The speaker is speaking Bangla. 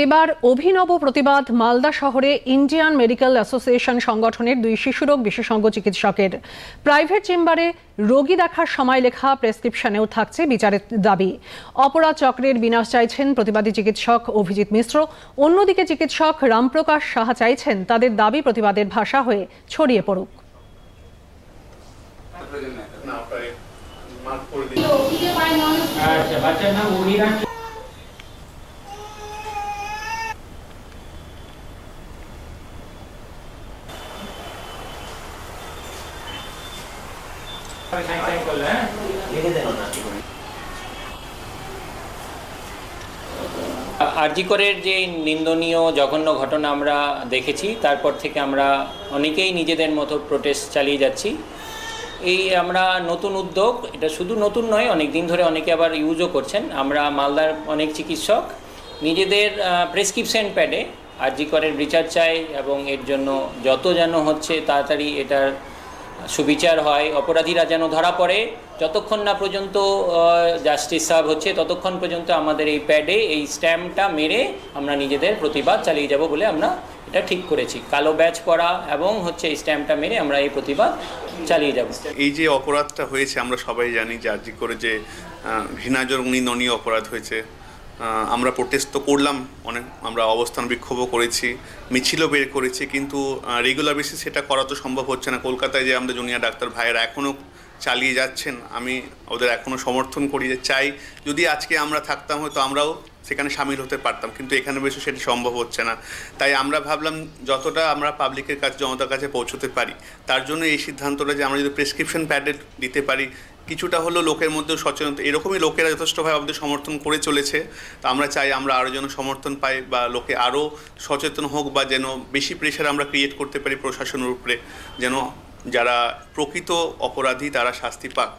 এবার অভিনব প্রতিবাদ মালদা শহরে ইন্ডিয়ান মেডিকেল অ্যাসোসিয়েশন সংগঠনের দুই শিশুরোগ বিশেষজ্ঞ চিকিৎসকের। প্রাইভেট চেম্বারে রোগী দেখার সময় লেখা প্রেসক্রিপশনেও থাকছে বিচারের দাবি। অপরাধ চক্রের বিনাশ চাইছেন প্রতিবাদী চিকিৎসক অভিজিৎ মিশ্র। অন্যদিকে চিকিৎসক রামপ্রকাশ সাহা চাইছেন তাদের দাবি প্রতিবাদের ভাষা হয়ে ছড়িয়ে পড়ুক। বাচ্চার নাম আরজিকরের যে নিন্দনীয় জঘন্য ঘটনা আমরা দেখেছি, তারপর থেকে আমরা অনেকেই নিজেদের মতো প্রোটেস্ট চালিয়ে যাচ্ছি। এই আমরা নতুন উদ্যোগ, এটা শুধু নতুন নয় অনেক দিন ধরে অনেকে আবার ইউজও করছেন। আমরা মালদার অনেক চিকিৎসক, নিজেদের প্রেসক্রিপশন প্যাডে আরজিকরের রিচার্জ চাই এবং এর জন্য যত যেন হচ্ছে তাড়াতাড়ি এটার সুবিচার হয়, অপরাধীরা যেন ধরা পড়ে, যতক্ষণ না পর্যন্ত জাস্টিস সার্ভ হচ্ছে, ততক্ষণ পর্যন্ত আমাদের এই প্যাডে এই স্ট্যাম্পটা মেরে আমরা নিজেদের প্রতিবাদ চালিয়ে যাব বলে আমরা এটা ঠিক করেছি। কালো ব্যাচ পরা এবং হচ্ছে এই স্ট্যাম্পটা মেরে আমরা এই প্রতিবাদ চালিয়ে যাব। এই যে অপরাধটা হয়েছে, আমরা সবাই জানি যে করে যে ঘৃণাজনক, নিন্দনীয় অপরাধ হয়েছে। আমরা প্রোটেস্ট তো করলাম, অনেক আমরা অবস্থান বিক্ষোভও করেছি, মিছিলও বের করেছি, কিন্তু রেগুলার বেসিস সেটা করা তো সম্ভব হচ্ছে না। কলকাতায় যে আমাদের জুনিয়র ডাক্তার ভাইয়েরা এখনও চালিয়ে যাচ্ছেন, আমি ওদের এখনও সমর্থন করি যে চাই, যদি আজকে আমরা থাকতাম হয়তো আমরাও সেখানে সামিল হতে পারতাম, কিন্তু এখানে বেশি সেটা সম্ভব হচ্ছে না। তাই আমরা ভাবলাম যতটা আমরা পাবলিকের কাছে, জনতার কাছে পৌঁছতে পারি, তার জন্য এই সিদ্ধান্তটা যে আমরা যদি প্রেসক্রিপশন প্যাডেড দিতে পারি কিছুটা হলো লোকের মধ্যে সচেতন এরকমই লোকেরা যথেষ্টভাবে আমাদের সমর্থন করে চলেছে। তা আমরা চাই আমরা আরও যেন সমর্থন পাই বা লোকে আরও সচেতন হোক বা যেন বেশি প্রেশার আমরা ক্রিয়েট করতে পারি প্রশাসনের উপরে, যেন যারা প্রকৃত অপরাধী তারা শাস্তি পাক।